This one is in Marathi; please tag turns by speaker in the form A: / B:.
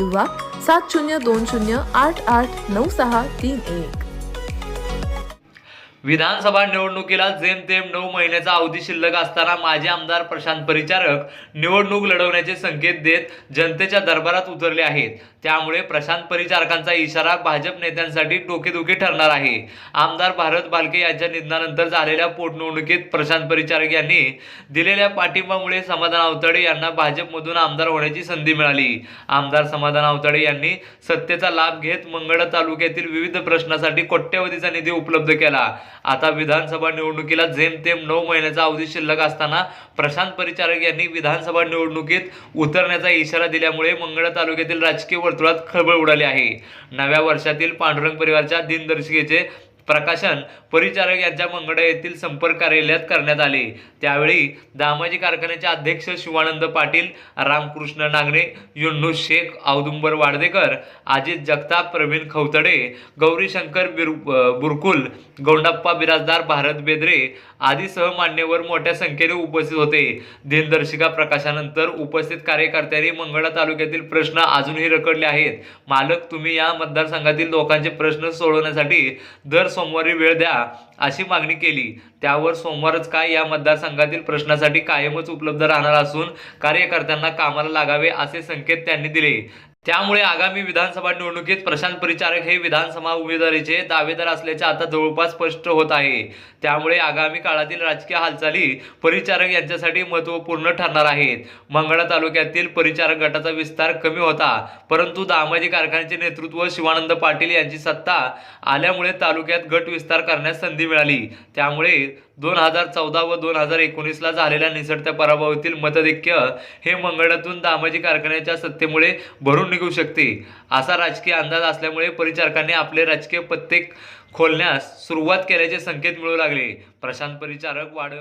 A: किंवा सात शून्य दोन शून्य आठ आठ नऊ सहा तीन एक.
B: विधानसभा निवडणुकीला जेमतेम नऊ महिन्याचा अवधी शिल्लक असताना माजी आमदार प्रशांत परिचारक निवडणूक लढवण्याचे संकेत देत जनतेच्या दरबारात उतरले आहेत. त्यामुळे प्रशांत परिचारकांचा इशारा भाजप नेत्यांसाठी डोकेदुखी ठरणार आहे. आमदार भारत बालके यांच्या निधनानंतर झालेल्या पोटनिवडणुकीत प्रशांत परिचारक यांनी दिलेल्या पाठिंबामुळे समाधान आवताडे यांना भाजपमधून आमदार होण्याची संधी मिळाली. आमदार समाधान आवताडे यांनी सत्तेचा लाभ घेत मंगळ तालुक्यातील विविध प्रश्नासाठी कोट्यवधीचा निधी उपलब्ध केला. आता विधानसभा निवडणुकीला जेमतेम नऊ महिन्याचा अवधी शिल्लक असताना प्रशांत परिचारक यांनी विधानसभा निवडणुकीत उतरण्याचा इशारा दिल्यामुळे मंगळ तालुक्यातील राजकीय वर्तुळात खळबळ उडाली आहे. नव्या वर्षातील पांडुरंग परिवारच्या दिनदर्शिकेचे प्रकाशन परिचारक यांच्या मंगडा येथील संपर्क कार्यालयात करण्यात आले. त्यावेळी दामाजी कारखान्याचे अध्यक्ष शिवानंद पाटील रामकृष्ण नागणे युन्नू शेख औदुंबर वाडदेकर अजित जगताप प्रवीण खवतडे गौरीशंकर बिर बुरकुल गौंडप्पा बिराजदार भारत बेदरे आदीसह मान्यवर मोठ्या संख्येने उपस्थित होते. दिनदर्शिका प्रकाशानंतर उपस्थित कार्यकर्त्यांनी मंगळा तालुक्यातील प्रश्न अजूनही रखडले आहेत. मालक तुम्ही या मतदारसंघातील लोकांचे प्रश्न सोडवण्यासाठी दर सोमवारी वेळ द्या अशी मागणी केली. त्यावर सोमवारच काय या मतदारसंघातील प्रश्नासाठी कायमच उपलब्ध राहणार असून कार्यकर्त्यांना कामाला लागावे असे संकेत त्यांनी दिले. त्यामुळे आगामी विधानसभा निवडणुकीत प्रशांत परिचारक हे विधानसभा उमेदवारीचे दावेदार असल्याचे आता जवळपास स्पष्ट होत आहे. त्यामुळे आगामी काळातील राजकीय हालचाली परिचारक यांच्यासाठी महत्त्वपूर्ण ठरणार आहेत. मंगळा तालुक्यातील परिचारक गटाचा विस्तार कमी होता परंतु दामाजी कारखान्याचे नेतृत्व शिवानंद पाटील यांची सत्ता आल्यामुळे तालुक्यात गट विस्तार करण्यास संधी मिळाली. त्यामुळे दोन हजार चौदा व दोन हजार एकोणीसला झालेल्या निसटत्या पराभवातील मतदैक्य हे मंगळातून दामाजी कारखान्याच्या सत्तेमुळे भरून निघू शकते. असा राजकीय अंदाज असल्यामुळे परिचारकांनी आपले राजकीय पत्ते खोलण्यास सुरुवात केल्याचे संकेत मिळू लागले. प्रशांत परिचारक वाढ